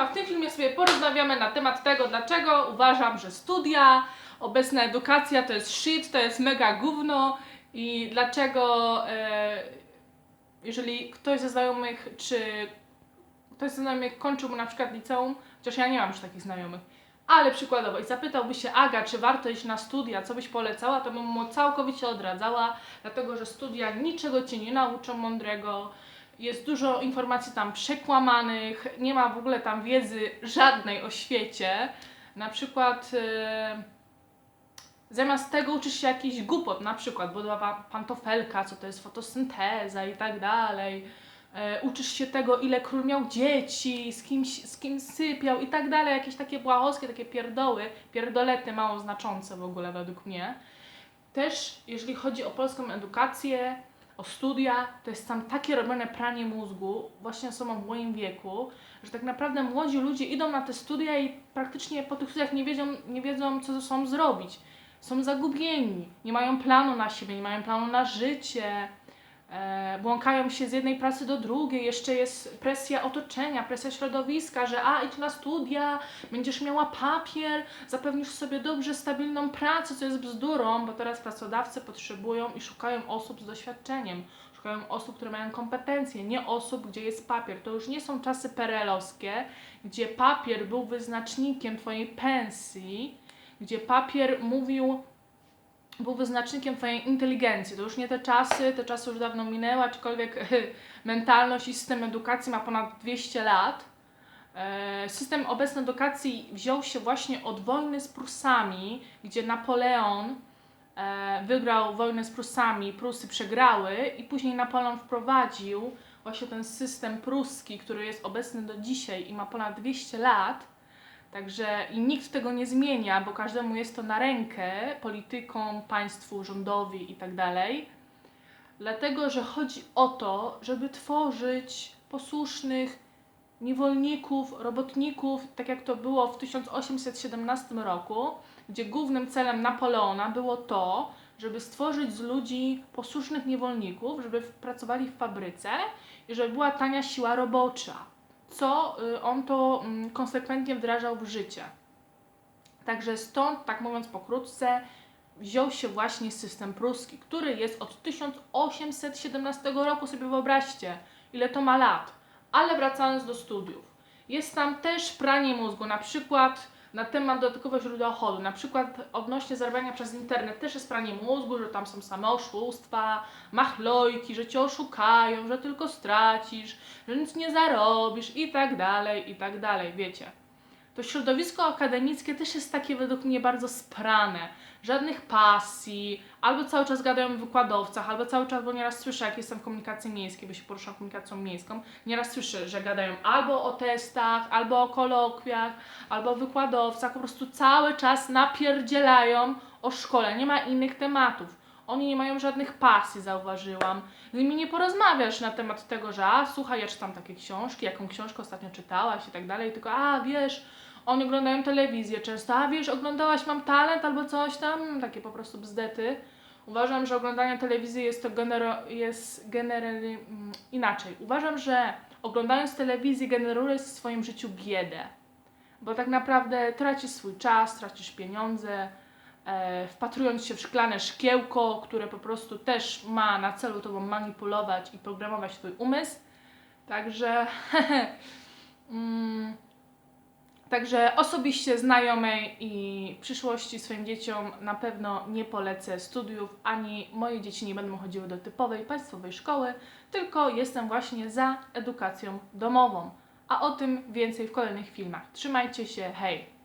a w tym filmie sobie porozmawiamy na temat tego, dlaczego uważam, że studia, obecna edukacja to jest shit, to jest mega gówno i dlaczego, e, jeżeli ktoś ze znajomych, czy ktoś ze znajomych kończył na przykład liceum, chociaż ja nie mam już takich znajomych, ale przykładowo i zapytałby się Aga, czy warto iść na studia, co byś polecała, to bym mu całkowicie odradzała, dlatego że studia niczego cię nie nauczą mądrego, jest dużo informacji tam przekłamanych, nie ma w ogóle tam wiedzy żadnej o świecie. Na przykład e, zamiast tego uczysz się jakiś głupot, na przykład budowa pantofelka, co to jest fotosynteza i tak dalej. E, uczysz się tego, ile król miał dzieci, z, kimś, z kim sypiał i tak dalej. Jakieś takie błahoskie, takie pierdoły, pierdolety mało znaczące w ogóle według mnie. Też jeżeli chodzi o polską edukację, o studia, to jest tam takie robione pranie mózgu, właśnie osobom w moim wieku, że tak naprawdę młodzi ludzie idą na te studia i praktycznie po tych studiach nie wiedzą, nie wiedzą co ze sobą zrobić. Są zagubieni, nie mają planu na siebie, nie mają planu na życie, błąkają się z jednej pracy do drugiej, jeszcze jest presja otoczenia, presja środowiska, że a idź na studia, będziesz miała papier, zapewnisz sobie dobrze stabilną pracę, co jest bzdurą, bo teraz pracodawcy potrzebują i szukają osób z doświadczeniem. Szukają osób, które mają kompetencje, nie osób, gdzie jest papier. To już nie są czasy perelowskie, gdzie papier był wyznacznikiem Twojej pensji, gdzie papier mówił, był wyznacznikiem Twojej inteligencji. To już nie te czasy, te czasy już dawno minęły, aczkolwiek mentalność i system edukacji ma ponad 200 lat. E, System obecny edukacji wziął się właśnie od wojny z Prusami, gdzie Napoleon e, wygrał wojnę z Prusami, Prusy przegrały i później Napoleon wprowadził właśnie ten system pruski, który jest obecny do dzisiaj i ma ponad 200 lat. Także i nikt tego nie zmienia, bo każdemu jest to na rękę, politykom, państwu, rządowi i tak. Dlatego, że chodzi o to, żeby tworzyć posłusznych niewolników, robotników, tak jak to było w 1817 roku, gdzie głównym celem Napoleona było to, żeby stworzyć z ludzi posłusznych niewolników, żeby pracowali w fabryce i żeby była tania siła robocza, co y, on to mm, konsekwentnie wdrażał w życie. Także stąd, tak mówiąc pokrótce, wziął się właśnie system pruski, który jest od 1817 roku, sobie wyobraźcie, ile to ma lat. Ale wracając do studiów, jest tam też pranie mózgu, na przykład na temat dodatkowe źródła dochodu, na przykład odnośnie zarabiania przez internet też jest pranie mózgu, że tam są same oszustwa, machlojki, że cię oszukają, że tylko stracisz, że nic nie zarobisz i tak dalej, i tak dalej, wiecie. To środowisko akademickie też jest takie według mnie bardzo sprane. Żadnych pasji, albo cały czas gadają o wykładowcach, albo cały czas, bo nieraz słyszę, jak jestem w komunikacji miejskiej, bo się poruszam komunikacją miejską, nieraz słyszę, że gadają albo o testach, albo o kolokwiach, albo o wykładowcach, po prostu cały czas napierdzielają o szkole, nie ma innych tematów. Oni nie mają żadnych pasji, zauważyłam. Z nimi nie porozmawiasz na temat tego, że a słuchaj, ja czytam takie książki, jaką książkę ostatnio czytałaś i tak dalej, tylko a wiesz, oni oglądają telewizję często, a wiesz, oglądałaś Mam Talent albo coś tam, takie po prostu bzdety. Uważam, że oglądanie telewizji jest to genero- jest generalnie mm, inaczej. Uważam, że oglądając telewizję generujesz w swoim życiu biedę, bo tak naprawdę tracisz swój czas, tracisz pieniądze, wpatrując się w szklane szkiełko, które po prostu też ma na celu tobą manipulować i programować twój umysł. Także mm, Także osobiście znajomej i przyszłości swoim dzieciom na pewno nie polecę studiów, ani moje dzieci nie będą chodziły do typowej państwowej szkoły, tylko jestem właśnie za edukacją domową. A o tym więcej w kolejnych filmach. Trzymajcie się, hej!